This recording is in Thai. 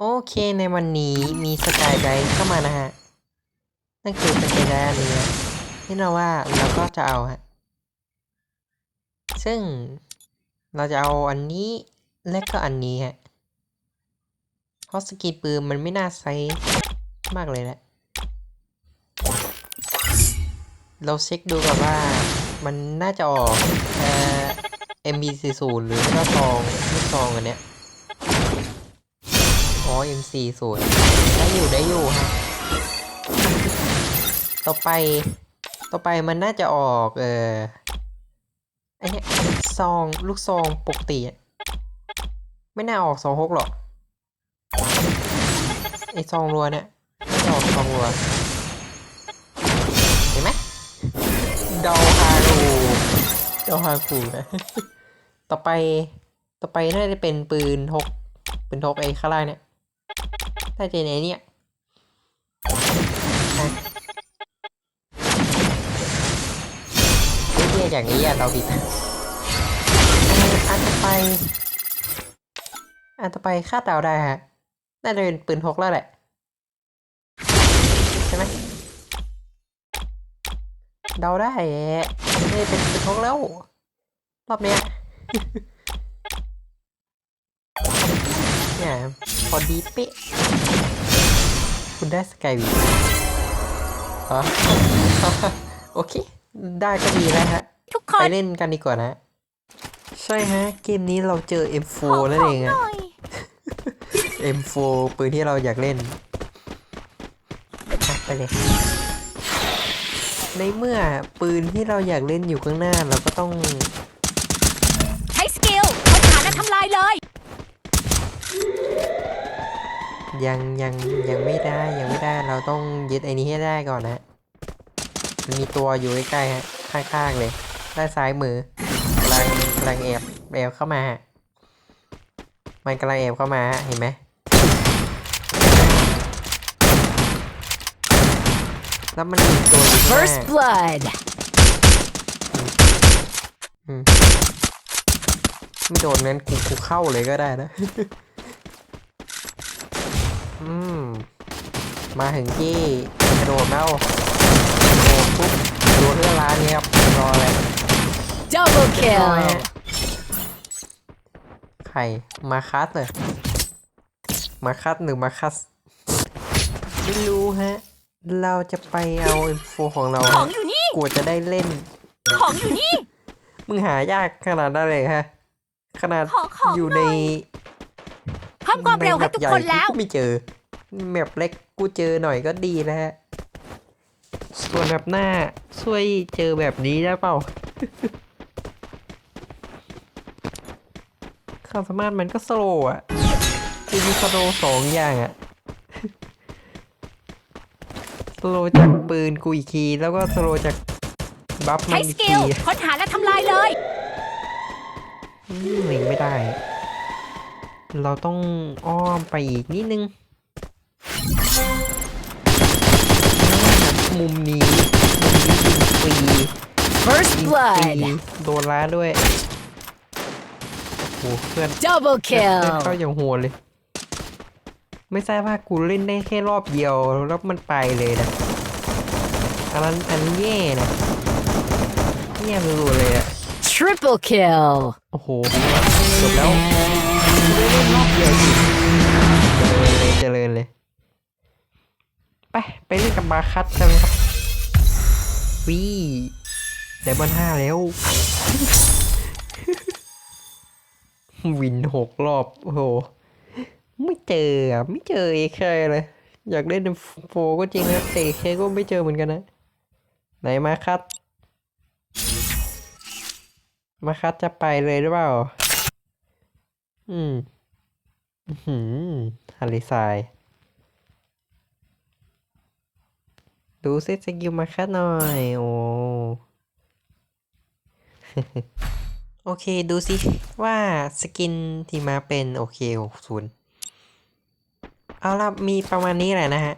โอเคในวันนี้มีสกายไดเข้ามานะฮะ นั่นคือสกายไดอันนี้ที่เราว่าเราก็จะเอาฮะ ซึ่งเราจะเอาอันนี้และก็อันนี้ฮะ เพราะสกินปืนมันไม่น่าใช้มากเลยแหละ เราเช็คดูก่อนว่ามันน่าจะออกเอ่อ MB40 หรือก็ซองลูกซองอันเนี้ย อ๋อ M40 ได้อยู่ได้อยู่ฮะ ต่อไป ต่อไปมันน่าจะออก เอออเนี้ยซองลูกซองปกติไม่น่าออกสองหกหรอกไอซองรัวเนี่ยออกซองรัวเห็นไหมดาวฮารูดาวฮาคูนะต่อไปต่อไปน่าจะเป็นปืนหกปืนหกไอ้ข้างล่างเนี่ย น่าจะในเนี่ยเฮ้ยเนี่ยอย่างนี้อะเราผิดอันต่อไป อันต่อไปคาดเดาได้ฮะ น่าจะเป็นปืนหกแล้วแหละ ใช่ไหมเดาได้แหละไม่เป็นปืนพกแล้ว รอบเนี้ยเนี่ยพอดีเป๊ะ คุณได้สกายวีอ๋อโอเค ได้ก็ดีแล้วฮะ ทุกคไปนเล่นกันดีกว่านะ ใช่ฮะ เกมนี้เราเจอ M4 ขอนั่นขเอองงหอะน่อย M4 ปืนที่เราอยากเล่นอะไปเลย ในเมื่อปืนที่เราอยากเล่นอยู่ข้างหน้าเราก็ต้อง ใช้สกิลค้นหาและทำลายเลย ยังยังยังไม่ได้ยังไม่ได้เราต้องยึดไอ้นี้ให้ได้ก่อนนะมันมีตัวอยู่ใกล้ๆฮะข้างๆเลยด้านซ้ายมือกำลังกำลังแอบแอบเข้ามาฮะมันกำลังแอบเข้ามาฮะเห็นไหมแล้วมันมีตัวอยู่ข้างหน้า First Blood อืมไม่โดนนั้นกูกูเข้าเลยก็ได้นะ อืม มาถึงที่กระโดดแล้วโดดปุ๊บโดนเรื่องร้านนี้ครับรออะไร Double รอฮะ Kill ไข่มาคัสเลยมาคัสหรือมาคัส ไม่รู้ฮะ เราจะไปเอาอินโฟของเราของอยู่นี่ กลัวจะได้เล่น ของอยู่นี่ มึงหายากขนาดนั้นเลยฮะ ขนาดขอของอยู่หในน่อยเพิ่ มความเร็วให้ทุกคนแล้วใไม่เจอแมปเล็กกูเจอหน่อยก็ดีแล้วฮะ ส่วนแบบหน้าช่วยเจอแบบนี้ได้เปล่าความสามารถมันก็สโลว์อะคือมีสโลว์สองอย่างอะสโลว์จากปืนกูอีกทีแล้วก็สโลว์จากบัฟมัใช้นสอีกกิทีลค้นหาและทำลายเลยอืมเล็งไม่ได้ เราต้องอ้อมไปอีกนิดนึง มุมนี้ มุมนี้ยิงฟรี First ยิงฟรี Blood โดนล้าด้วย โอ้โหเพื่อน Double เพื่อน Kill เข้าอย่างโหดเลย ไม่ทราบว่ากูเล่นได้แค่รอบเดียว แล้วมันไปเลยนะ อันนั้นอันนนแย่นะแย่ไปหมดเลยอะ Triple Kill โอ้โหจบแล้ว ไม่ได้รอบเดียวสิเจริญเลยเจริญเลย ไป ไปเล่นกับบาคัตกันครับวีไดมอนห้าแล้ว วินหกรอบ โอ้โห ไม่เจออะ ไม่เจอเอเคเลย อยากเล่นโฟก็จริงนะแต่เอเคก็ไม่เจอเหมือนกันนะ ไหนมาคัตมาคัดจะไปเลยหรือเปล่า อืมอือหือฮาริซาย ดูซิสกิลมาแค่หน่อย โอ้ โอเค ดูสิว่าสกินที่มาเป็น โอเคหกศูนย์เอาละมีประมาณนี้แหละนะฮะ